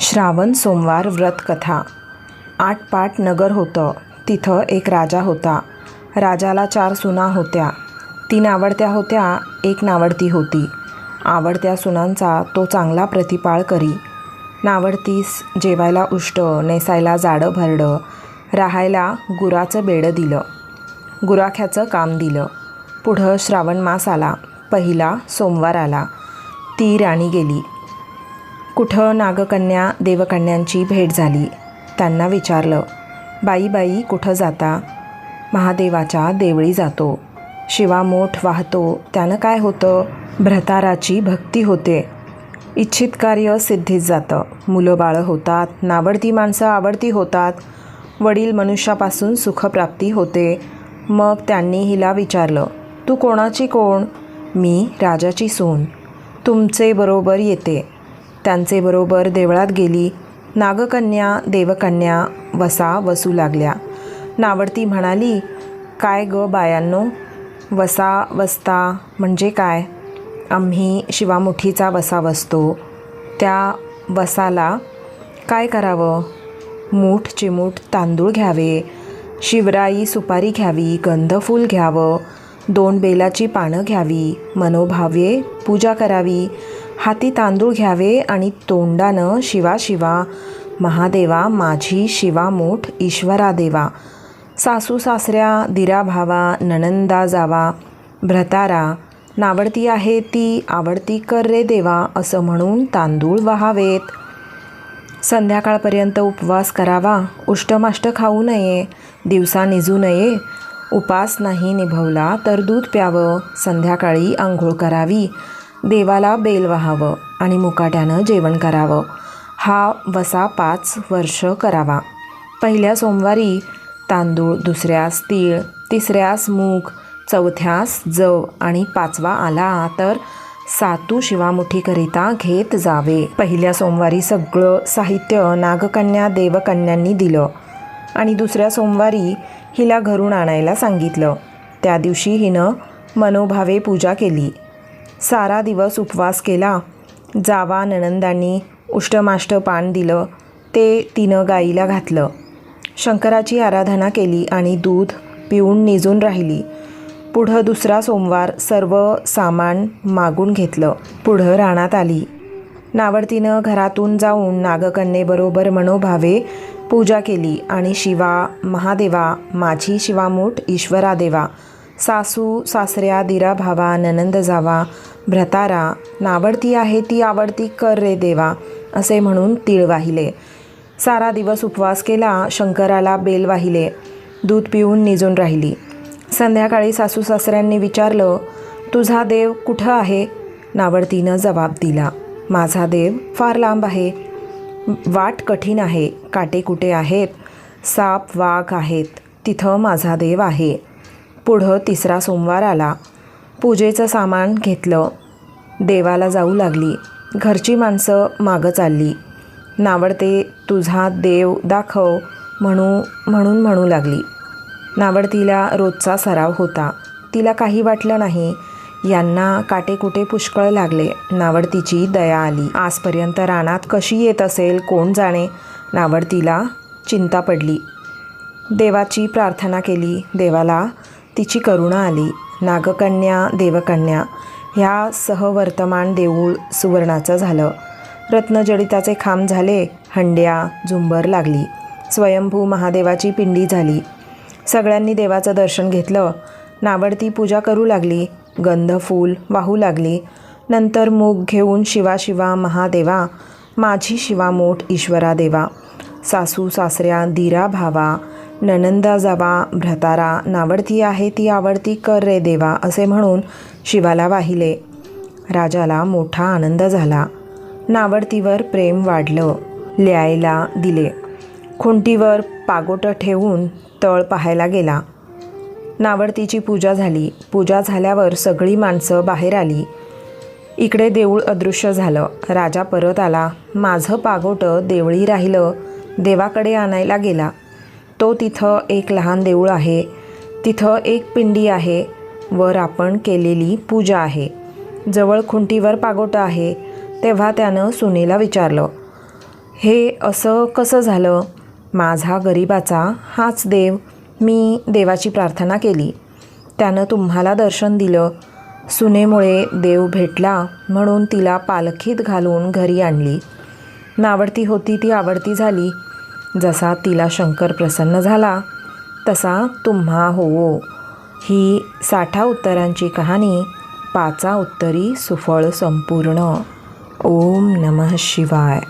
श्रावण सोमवार व्रतकथा. आटपाट नगर होतं. तिथं एक राजा होता. राजाला चार सुना होत्या. तीन आवडत्या होत्या एक नावडती होती. आवडत्या सुनांचा तो चांगला प्रतिपाळ करी. नावडतीस जेवायला उष्ट नेसायला जाडं भरडं राहायला गुराचं बेडं दिलं. गुराख्याचं काम दिलं. पुढं श्रावण मास आला. पहिला सोमवार आला. ती राणी गेली. कुठं नागकन्या देवकन्यांची भेट झाली? त्यांना विचारलं बाई बाई कुठं जाता? महादेवाच्या देवळी जातो. शिवा मोठ वाहतो. त्यानं काय होतं? भ्रताराची भक्ती होते. इच्छित कार्य सिद्धीत जातं. मुलं बाळं होतात नावडती माणसं आवडती होतात. वडील मनुष्यापासून सुखप्राप्ती होते. मग त्यांनी हिला विचारलं तू कोणाची कोण? मी राजाची सून. तुमचे बरोबर येते. त्यांचे बरोबर देवळात गेली. नागकन्या देवकन्या वसा वसू लागल्या. नावडती म्हणाली काय ग बायांनो? वसा वसता म्हणजे काय? आम्ही शिवामुठीचा वसा वसतो. त्या वसाला काय करावं? मूठ चिमूट तांदूळ घ्यावे. शिवराई सुपारी घ्यावी गंधफूल घ्यावं. दोन बेलाची पानं घ्यावी. मनोभावे पूजा करावी. हाती तांदूळ घ्यावे आणि तोंडानं शिवा शिवा महादेवा माझी शिवा मोठ ईश्वरा देवा. सासू सासऱ्या दिरा भावा नणंदा जावा भ्रतारा नावडती आहे ती आवडती कर रे देवा असं म्हणून तांदूळ वहावेत. संध्याकाळपर्यंत उपवास करावा उष्टमाष्ट खाऊ नये दिवसा निजू नये उपास नाही निभवला तर दूध प्यावं संध्याकाळी आंघोळ करावी. देवाला बेल वाहावं आणि मुकाट्यानं जेवण करावं. हा वसा पाच वर्ष करावा. पहिल्या सोमवारी तांदूळ दुसऱ्यास तीळ तिसऱ्यास मूग चौथ्यास जव आणि पाचवा आला तर सातू शिवामुठीकरिता घेत जावे. पहिल्या सोमवारी सगळं साहित्य नागकन्या देवकन्यांनी दिलं आणि दुसऱ्या सोमवारी हिला घरून आणायला सांगितलं. त्या दिवशी हिनं मनोभावे पूजा केली. सारा दिवस उपवास केला. जावा नणंदांनी उष्टमाष्ट पान दिलं. ते तिनं गाईला घातलं. शंकराची आराधना केली आणि दूध पिऊन निजून राहिली. पुढं दुसरा सोमवार सर्व सामान मागून घेतलं. पुढं रानात आली. नावडतीनं घरातून जाऊन नागकन्येबरोबर मनोभावे पूजा केली आणि शिवा महादेवा माझी शिवामूठ ईश्वरा देवा सासू सासऱ्या दिरा भावा ननंद जावा भ्रतारा नावडती आहे ती आवडती कर रे देवा असे म्हणून तीळ वाहिले. सारा दिवस उपवास केला शंकराला बेल वाहिले दूध पिऊन निजून राहिली. संध्याकाळी सासू सासऱ्यांनी विचारलं तुझा देव कुठं आहे? नावडतीनं जबाब दिला माझा देव फार लांब आहे. वाट कठीण आहे काटे कुटे आहेत? साप वाघ आहेत तिथं माझा देव आहे. पुढं तिसरा सोमवार आला. पूजेचं सामान घेतलं. देवाला जाऊ लागली. घरची माणसं मागं चालली. नावडते तुझा देव दाखव म्हणू म्हणून म्हणू लागली. नावडतीला रोजचा सराव होता. तिला काही वाटलं नाही. यांना काटेकुटे पुष्कळ लागले. नावडतीची दया आली. आजपर्यंत रानात कशी येत असेल कोण जाणे नावडतीला चिंता पडली. देवाची प्रार्थना केली. देवाला तिची करुणा आली. नागकन्या देवकन्या ह्या सहवर्तमान देऊळ सुवर्णाचं झालं. रत्नजडिताचे खांब झाले हंड्या झुंबर लागली. स्वयंभू महादेवाची पिंडी झाली. सगळ्यांनी देवाचं दर्शन घेतलं. नावडती पूजा करू लागली. गंध फूल वाहू लागली. नंतर मूग घेऊन शिवा शिवा महादेवा माझी शिवा मोठ ईश्वरा देवा. सासू सासऱ्या दिरा भावा ननंदा जावा भ्रतारा नावडती आहे ती आवडती कर रे देवा असे म्हणून शिवाला वाहिले. राजाला मोठा आनंद झाला. नावडतीवर प्रेम वाढलं लिहायला दिले. खुंटीवर पागोटं ठेवून तळ पाहायला गेला. नावडतीची पूजा झाली. पूजा झाल्यावर सगळी माणसं बाहेर आली. इकडे देऊळ अदृश्य झालं. राजा परत आला. माझं पागोटं देवळी राहिलं. देवाकडे आणायला गेला. तो तिथं एक लहान देऊळ आहे. तिथं एक पिंडी आहे. वर आपण केलेली पूजा आहे. जवळ खुंटीवर पागोटा आहे. तेव्हा त्यानं सुनेला विचारलं हे असं कसं झालं? माझा गरिबाचा हाच देव. मी देवाची प्रार्थना केली. त्यानं तुम्हाला दर्शन दिलं. सुनेमुळे देव भेटला म्हणून तिला पालखीत घालून घरी आणली. नावडती होती ती आवडती झाली. जसा तिला शंकर प्रसन्न झाला तसा तुम्हा होवो. ही साठा उत्तरांची कहाणी पाचा उत्तरी सुफळ संपूर्ण. ओम नमः शिवाय.